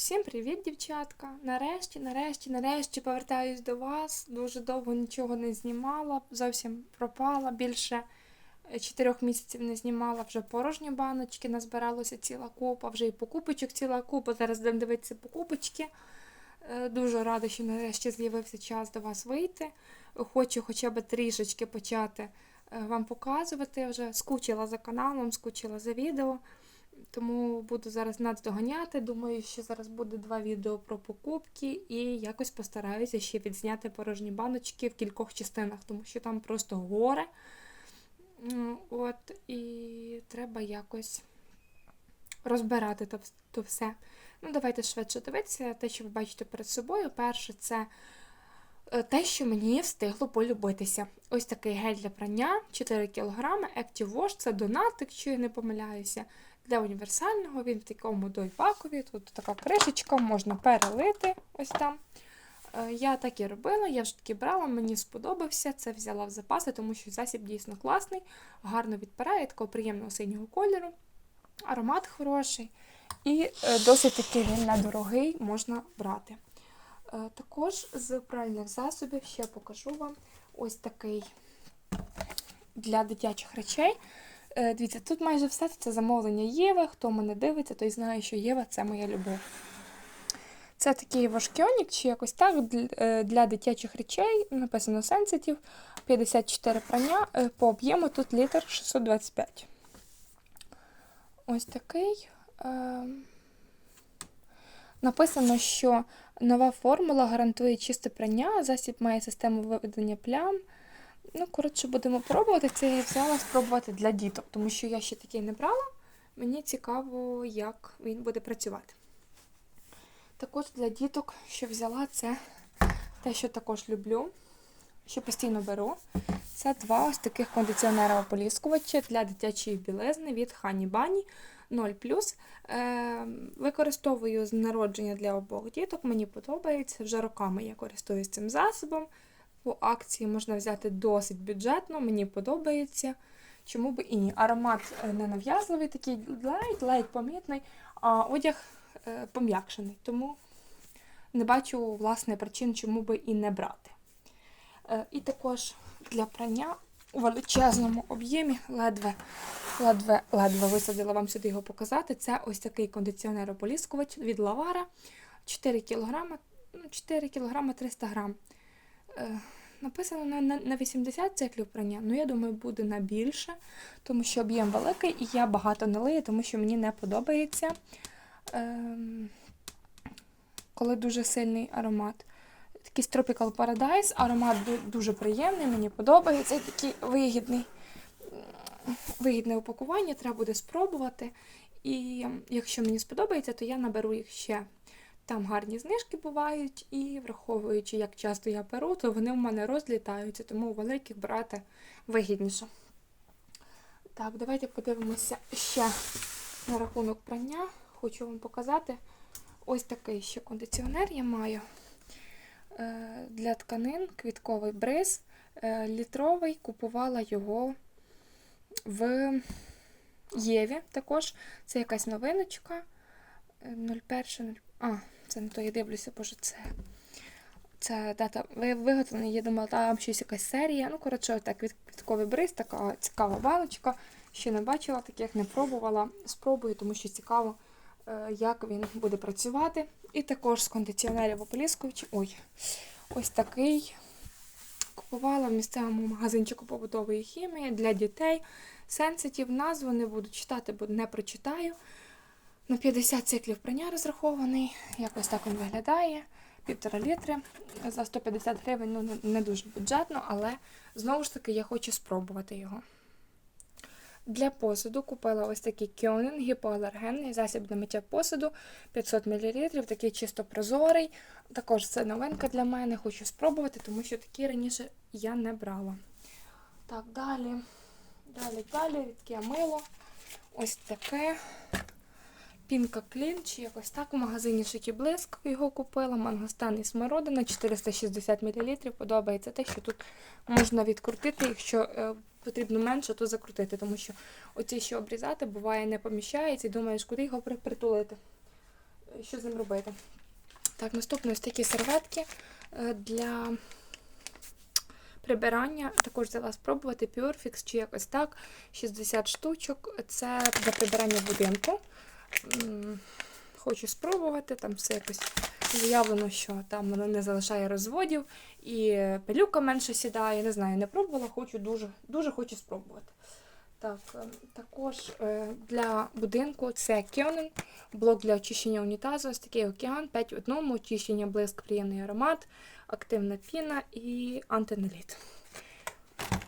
Всім привіт, дівчатка! Нарешті, нарешті, нарешті повертаюсь до вас. Дуже довго нічого не знімала, зовсім пропала. Більше е, чотирьох місяців не знімала, вже порожні баночки, назбиралося ціла купа, вже і покупочок ціла купа. Зараз будемо дивитися покупочки. Е, Дуже рада, що нарешті з'явився час до вас вийти. Хочу хоча б трішечки почати е, вам показувати. Вже скучила за каналом, скучила за відео. Тому буду зараз наддоганяти. Думаю, що зараз буде два відео про покупки і якось постараюся ще відзняти порожні баночки в кількох частинах, тому що там просто горе. От, і треба якось розбирати то, то все. Ну, давайте швидше дивитися. Те, що ви бачите перед собою. Перше, це те, що мені встигло полюбитися. Ось такий гель для прання 4 кг. Active Wash, це донат, якщо я не помиляюся. Для універсального він в такому дойпакові. Тут така кришечка, можна перелити ось там. Е, Я так і робила, я вже таки брала, мені сподобався. Це взяла в запаси, тому що засіб дійсно класний, гарно відпирає, такого приємного синього кольору. Аромат хороший і е, досить таки він недорогий, можна брати. Е, Також з пральних засобів ще покажу вам ось такий для дитячих речей. Е, Дивіться, тут майже все це замовлення Єви. Хто мене дивиться, той знає, що Єва це моя любов. Це такий важкіонік, чи якось так е, для дитячих речей. Написано Sensitive, 54 прання. По об'єму тут літр 625. Ось такий. Е, Написано, що нова формула гарантує чисте прання, засіб має систему виведення плям. Ну, коротше, будемо пробувати. Це я взяла спробувати для діток, тому що я ще такий не брала. Мені цікаво, як він буде працювати. Також для діток, що взяла, це те, що також люблю, що постійно беру. Це два ось таких кондиціонера ополіскувача для дитячої білизни від Honey Bunny 0 Е, використовую з народження для обох діток. Мені подобається. Вже роками я користуюсь цим засобом. По акції можна взяти досить бюджетно, мені подобається. Чому би і ні? Аромат е, не нав'язливий, такий ледь-ледь помітний, а одяг е, пом'якшений. Тому не бачу власне причин, чому би і не брати. Е, І також для прання у величезному об'ємі ледве, ледве, ледве висадила вам сюди його показати. Це ось такий кондиціонер ополіскувач від Лавара 4 кг, 4 кг 300 грам. Е, Написано на, на, на 80 циклів прання, ну я думаю, буде на більше, тому що об'єм великий і я багато не лию, тому що мені не подобається, ем, коли дуже сильний аромат. Такий Tropical Paradise, аромат дуже приємний, мені подобається. І такий вигідний, вигідне упакування, треба буде спробувати. І якщо мені сподобається, то я наберу їх ще. Там гарні знижки бувають, і враховуючи, як часто я беру, то вони в мене розлітаються, тому у великих брати вигідніше. Так, давайте подивимося ще на рахунок прання. Хочу вам показати ось такий ще кондиціонер я маю для тканин, квітковий бриз. Е, Літровий, купувала його в Єві також. Це якась новиночка. Е, 01, а, це не то я дивлюся, боже, це. Це дата ви- виготовлення, я думала, там щось якась серія. Ну, коротше, так, квітковий бриз, така цікава баночка. Ще не бачила таких, не пробувала. Спробую, тому що цікаво, е, як він буде працювати. І також з кондиціонерів ополіскувачі. Ой, ось такий. Купувала в місцевому магазинчику побутової хімії для дітей. Сенситів назву не буду читати, бо не прочитаю. На 50 циклів прання розрахований. Якось так він виглядає. Півтора літри за 150 гривень, ну не дуже бюджетно, але знову ж таки я хочу спробувати його. Для посуду купила ось такий Кьонен гіпоалергенний засіб для миття посуду 500 мл, такий чисто прозорий. Також це новинка для мене, хочу спробувати, тому що такі раніше я не брала. Так, далі. Далі, далі, рідке мило. Ось таке. Пінка Клін, чи якось так в магазині Шикі Блиск його купила. Мангостан і смородина 460 мл. Подобається те, що тут можна відкрутити, якщо е, потрібно менше, то закрутити, тому що оці, що обрізати, буває не поміщається і думаєш, куди його притулити. е, що з ним робити. Так, наступно ось такі серветки е, для прибирання. Також взяла спробувати Purefix чи якось так. 60 штучок. Це для прибирання будинку. Хочу спробувати, там все якось заявлено, що там воно не залишає розводів і пилюка менше сідає. Не знаю, не пробувала, хочу дуже, дуже хочу спробувати. Так, е, також е, для будинку це Кьонен, блок для очищення унітазу, ось такий океан, 5 в одному, очищення, блиск, приємний аромат, активна піна і антиналіт.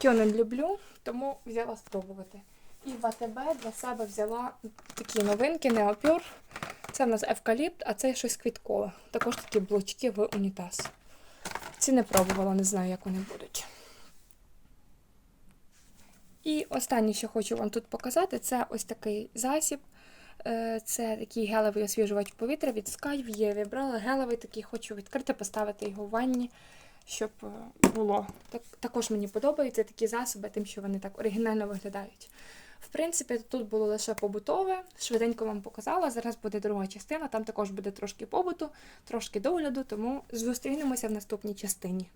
Кьонен люблю, тому взяла спробувати. І в АТБ для себе взяла такі новинки, неопюр. Це в нас евкаліпт, а це щось квіткове. Також такі блочки в унітаз. Ці не пробувала, не знаю, як вони будуть. І останнє, що хочу вам тут показати, це ось такий засіб. Е, Це такий гелевий освіжувач повітря від Sky в Єві. Брала гелевий такий, хочу відкрити, поставити його в ванні, щоб е, було. Так, також мені подобаються такі засоби, тим, що вони так оригінально виглядають. В принципі, тут було лише побутове, швиденько вам показала. Зараз буде друга частина, там також буде трошки побуту, трошки догляду, тому зустрінемося в наступній частині.